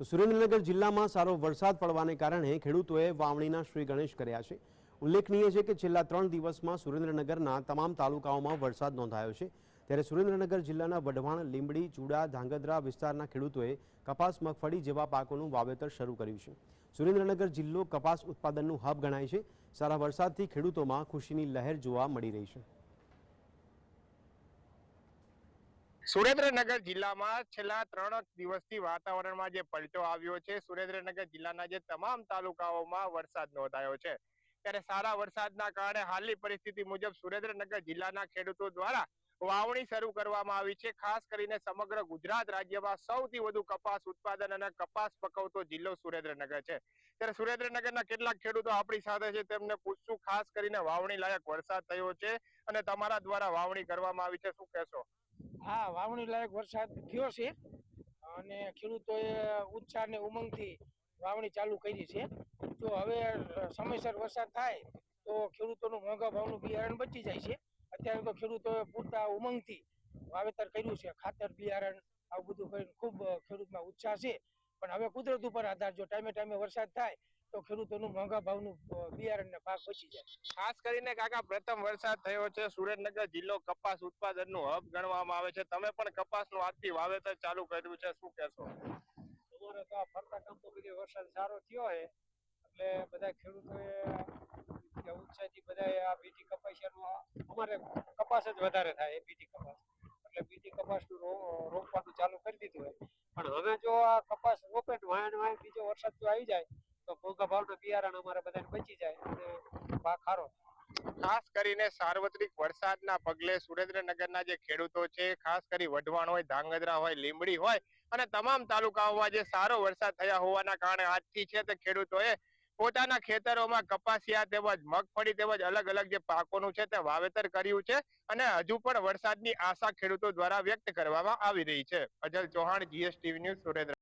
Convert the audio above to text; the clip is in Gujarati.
તો સુરેન્દ્રનગર જિલ્લામાં સારો વરસાદ પડવાને કારણે ખેડૂતોએ વાવણીના શ્રી ગણેશ કર્યા છે. ઉલ્લેખનીય છે કે છેલ્લા ત્રણ દિવસમાં સુરેન્દ્રનગરના તમામ તાલુકાઓમાં વરસાદ નોંધાયો છે. ત્યારે સુરેન્દ્રનગર જિલ્લાના વઢવાણ, લીંબડી, ચૂડા, ધાંગધ્રા વિસ્તારના ખેડૂતોએ કપાસ, મગફળી જેવા પાકોનું વાવેતર શરૂ કર્યું છે. સુરેન્દ્રનગર જિલ્લો કપાસ ઉત્પાદનનું હબ ગણાય છે. સારા વરસાદથી ખેડૂતોમાં ખુશીની લહેર જોવા મળી રહી છે. સુરેન્દ્રનગર જિલ્લામાં છેલ્લા ત્રણ દિવસથી વાતાવરણમાં જે પલટો આવ્યો છે, સુરેન્દ્રનગર જિલ્લાના જે તમામ તાલુકાઓમાં વરસાદ નોંધાયો છે. ત્યારે સારા વરસાદના કારણે હાલની પરિસ્થિતિ મુજબ સુરેન્દ્રનગર જિલ્લાના ખેડૂતો દ્વારા વાવણી શરૂ કરવામાં આવી છે. ખાસ કરીને સમગ્ર ગુજરાત રાજ્યમાં સૌથી વધુ કપાસ ઉત્પાદન અને કપાસ પકવતો જિલ્લો સુરેન્દ્રનગર છે. ત્યારે સુરેન્દ્રનગરના કેટલાક ખેડૂતો આપણી સાથે છે, તેમને પૂછશું. ખાસ કરીને વાવણી લાયક વરસાદ થયો છે અને તમારા દ્વારા વાવણી કરવામાં આવી છે. શું કહેશો? હા, વાવણી લાયક વરસાદ થયો છે અને ખેડૂતોએ ઉત્સાહ ને ઉમંગથી વાવણી ચાલુ કરી છે. જો હવે સમયસર વરસાદ થાય તો ખેડૂતોનું મોંઘા ભાવનું બિયારણ બચી જાય છે. અત્યારે તો ખેડૂતોએ પૂરતા ઉમંગથી વાવેતર કર્યું છે. ખાતર, બિયારણ આવું બધું કરીને ખૂબ ખેડૂતમાં ઉત્સાહ છે. પણ હવે કુદરત ઉપર આધાર જો ટાઈમે ટાઈમે વરસાદ થાય તો ખેડૂતોનું મોંઘા ભાવનું બિયારણ ને પાક બચી જાય. ખાસ કરીને કાકા, પ્રથમ વરસાદ થયો છે, સુરેન્દ્રનગર જિલ્લો કપાસ ઉત્પાદનનું હબ ગણવામાં આવે છે. તમે પણ કપાસનું આજથી વાવેતર ચાલુ કર્યું છે, શું કહેશો? અમારે તો આ ફરતા કામ વરસાદ સારો થયો છે, એટલે બધા ખેડૂતોએ ઉત્સાહથી બધા આ બીટી કપાસિયાનું અમારે કપાસ જ વધારે થાય બીટી કપાસ. એટલે બીટી કપાસનું રોપવાનું ચાલુ કરી દીધું હોય પણ હવે જો આ કપાસ રોપે વાયણ વાય બીજો વરસાદ જો આવી જાય. તો મોંઘા ભાવના બિયારણ અમારે બધાને બચી જાય અને પાક સારો ખાસ કરીને સાર્વત્રિક વરસાદના પગલે સુરેન્દ્રનગરના જે ખેડૂતો છે, ખાસ કરી વઢવાણ હોય, ધાંગધ્રા હોય, લીંબડી હોય અને તમામ તાલુકાઓમાં જે સારો વરસાદ થયા હોવાના કારણે આજથી છે તે ખેડૂતોએ પોતાના ખેતરોમાં કપાસિયા તેમજ મગફળી તેમજ અલગ અલગ જે પાકોનું છે તે વાવેતર કર્યું છે અને હજુ પણ વરસાદની આશા ખેડૂતો દ્વારા વ્યક્ત કરવામાં આવી રહી છે. Ajal Chauhan, GSTV news, Surendra